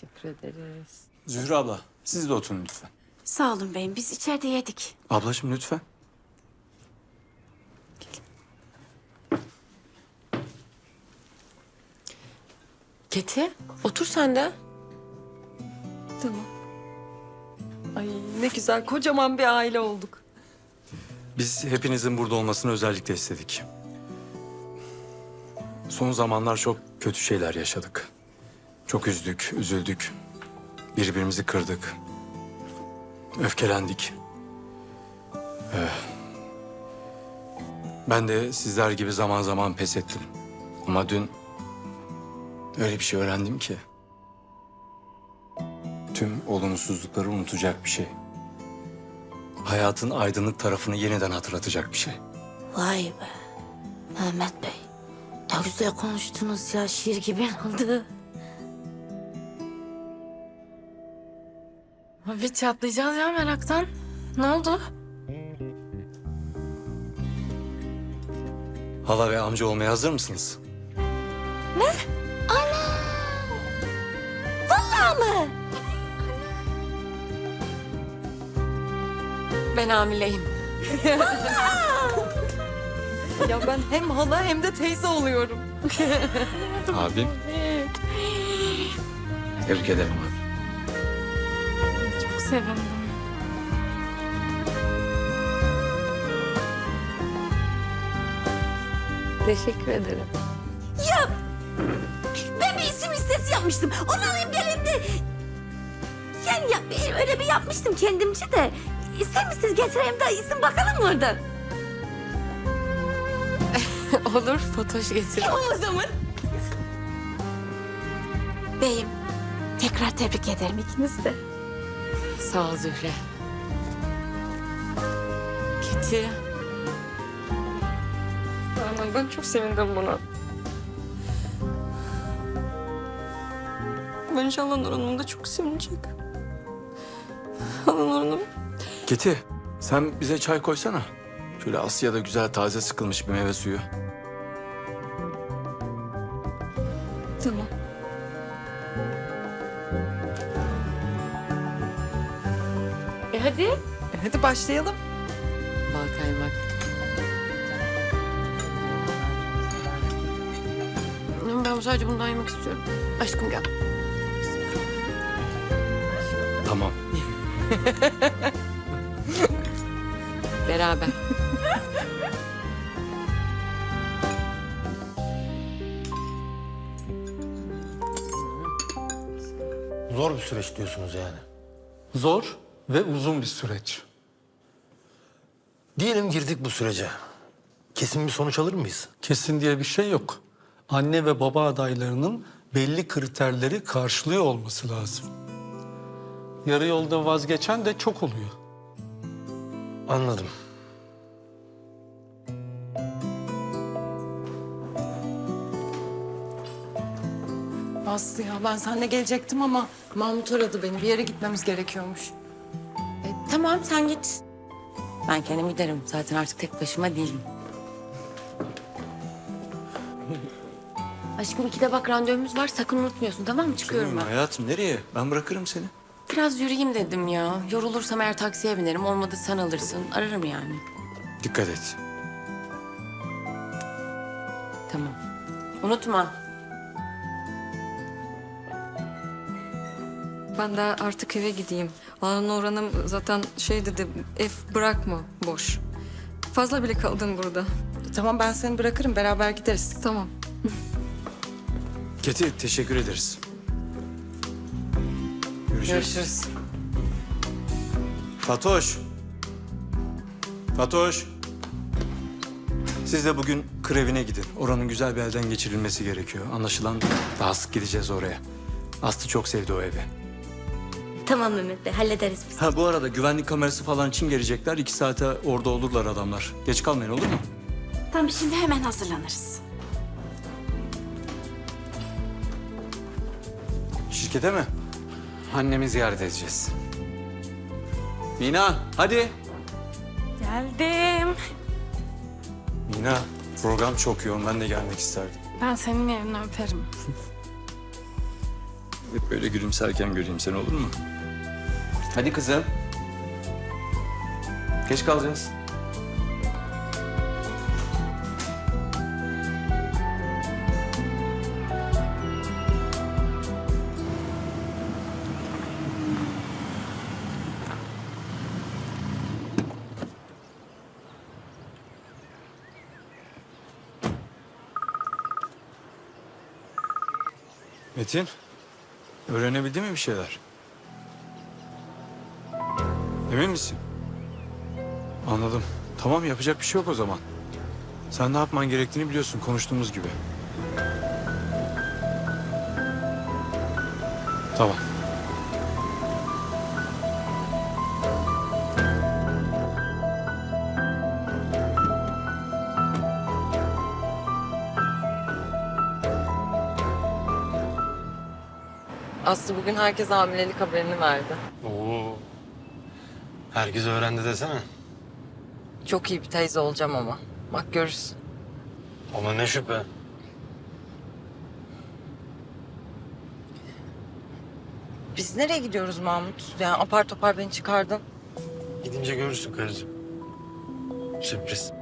Teşekkür ederiz. Zühre abla, siz de oturun lütfen. Sağ olun beyim. Biz içeride yedik. Ablacığım lütfen. Keti, otur sen de. Tamam. Ay ne güzel kocaman bir aile olduk. Biz hepinizin burada olmasını özellikle istedik. Son zamanlar çok kötü şeyler yaşadık. Çok üzdük, üzüldük. Birbirimizi kırdık. Öfkelendik. Eh, Ben de sizler gibi zaman zaman pes ettim. Ama dün öyle bir şey öğrendim ki. Tüm olumsuzlukları unutacak bir şey. Hayatın aydınlık tarafını yeniden hatırlatacak bir şey. Vay be. Mehmet Bey. Ne güzel konuştunuz ya. Şiir gibi oldu. Bir çatlayacağız ya meraktan. Ne oldu? Hala ve amca olmaya hazır mısınız? Ama Ben hamileyim. Ya ben hem hala hem de teyze oluyorum. Abim. Tebrik ederim abi. Sevindim. Teşekkür ederim. ben bir isim listesi yapmıştım. Onu alayım geleyim de. Yani ya, bir- öyle bir yapmıştım kendimce de. İster misiniz getireyim de isim bakalım mı oradan? Olur, fotoğraf getir. O zaman. Beyim, tekrar tebrik ederim ikiniz de. Sağ ol Zühre. Keti, Aman ben çok sevindim buna. Ben inşallah Nur Hanım da çok sevinecek. Nur Hanım. Sen bize çay koysana. Şöyle Asya'da güzel taze sıkılmış bir meyve suyu. Tamam. E hadi. E hadi başlayalım. Bal kaymak. Ben sadece bundan yemek istiyorum. Aşkım gel. Tamam. Beraber. Zor bir süreç diyorsunuz yani. Zor ve uzun bir süreç. Diyelim girdik bu sürece. Kesin bir sonuç alır mıyız? Kesin diye bir şey yok. Anne ve baba adaylarının belli kriterleri karşılıyor olması lazım. Yarı yolda vazgeçen de çok oluyor. Anladım. Aslı ya ben seninle gelecektim ama Mahmut aradı beni. Bir yere gitmemiz gerekiyormuş. Tamam sen git. Ben kendim giderim. Zaten artık tek başıma değilim. Aşkım ikide bak randevumuz var. Sakın unutmuyorsun tamam mı? Çıkıyorum ben. Hayatım nereye? Ben bırakırım seni. Biraz yürüyeyim dedim ya. Yorulursam eğer taksiye binerim. Olmadı sen alırsın. Ararım yani. Dikkat et. Tamam. Unutma. Ben de artık eve gideyim. Nur Hanım zaten şey dedi, ev bırakma boş. Fazla bile kaldın burada. Tamam ben seni bırakırım beraber gideriz. Tamam. Keti teşekkür ederiz. Görüşürüz. Görüşürüz. Fatoş. Fatoş. Siz de bugün krevine gidin. Oranın güzel bir elden geçirilmesi gerekiyor. Anlaşılan daha sık gideceğiz oraya. Aslı çok sevdi o evi. Tamam Mehmet Bey hallederiz biz. Ha bu arada güvenlik kamerası falan için gelecekler. İki saate orada olurlar adamlar. Geç kalmayın olur mu? Tamam şimdi hemen hazırlanırız. Şirkete mi? Annemi ziyaret edeceğiz. Mina hadi. Geldim. Mina program çok yoğun. Ben de gelmek isterdim. Ben senin yerini öperim. Hep böyle gülümserken göreyim seni olur mu? Hadi kızım. Geç kalacağız. Metin, öğrenebildin mi bir şeyler? Emin misin? Anladım. Tamam yapacak bir şey yok o zaman. Sen ne yapman gerektiğini biliyorsun konuştuğumuz gibi. Tamam. Aslı bugün herkes hamilelik haberini verdi. Oo. Herkes öğrendi desene. Çok iyi bir teyze olacağım ama. Bak görürsün. Ona ne şüphe. Biz nereye gidiyoruz Mahmut? Yani apar topar beni çıkardın. Gidince görürsün karıcığım. Sürpriz.